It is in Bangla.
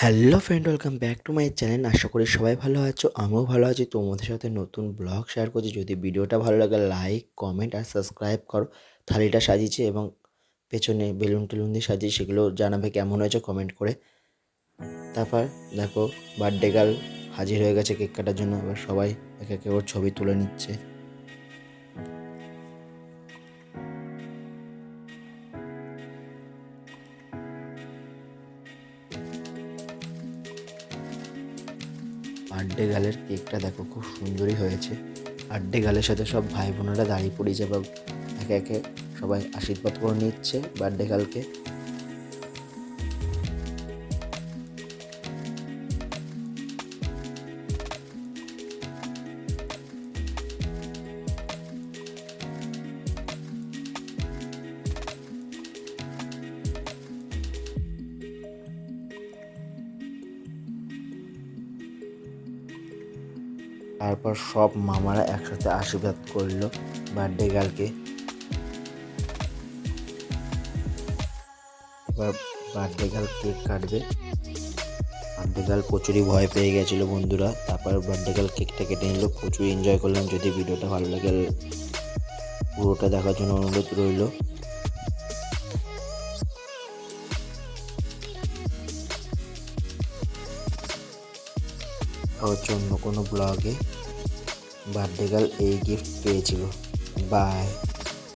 Hello friend, welcome back to my channel. আশা করি সবাই ভালো আছো, আমিও ভালো আছি। তোমাদের সাথে নতুন ব্লগ শেয়ার করছি। যদি ভিডিওটা ভালো লাগে লাইক কমেন্ট আর সাবস্ক্রাইব করো। থালিটা সাজিয়েছি এবং পেছনে বেলুন টেলুন দিয়ে সাজিয়েছি, সেগুলো জানাবে কেমন হয়েছে কমেন্ট করে। তারপর দেখো বার্থডে গার্ল হাজির হয়ে গেছে কেক কাটার জন্য। এবার সবাই একে একে ওর ছবি তুলে নিচ্ছে। বার্থডে গালের কেকটা দেখো খুব সুন্দরই হয়েছে। আড্ডে গালের সাথে সব ভাই বোনেরা দাঁড়িয়ে পড়েছে বা একে একে সবাই আশীর্বাদ করে নিচ্ছে বার্থডে গার্লকে তারপর সব মামারা একসাথে আশীর্বাদ করল বার্থডে গার্লকে এবার বার্থডে গার্ল কেক কাটবে। বার্থডে গার্ল প্রচুরই ভয় পেয়ে গেছিল বন্ধুরা। তারপর বার্থডে গার্ল কেকটা কেটে নিল। প্রচুর এনজয় করলাম। যদি ভিডিওটা ভালো লাগে, পুরোটা দেখার জন্য অনুরোধ রইল। হচ্ছে অন্য কোনো ব্লগে বার্থডে গার্ল এই গিফট পেয়েছিল। বাই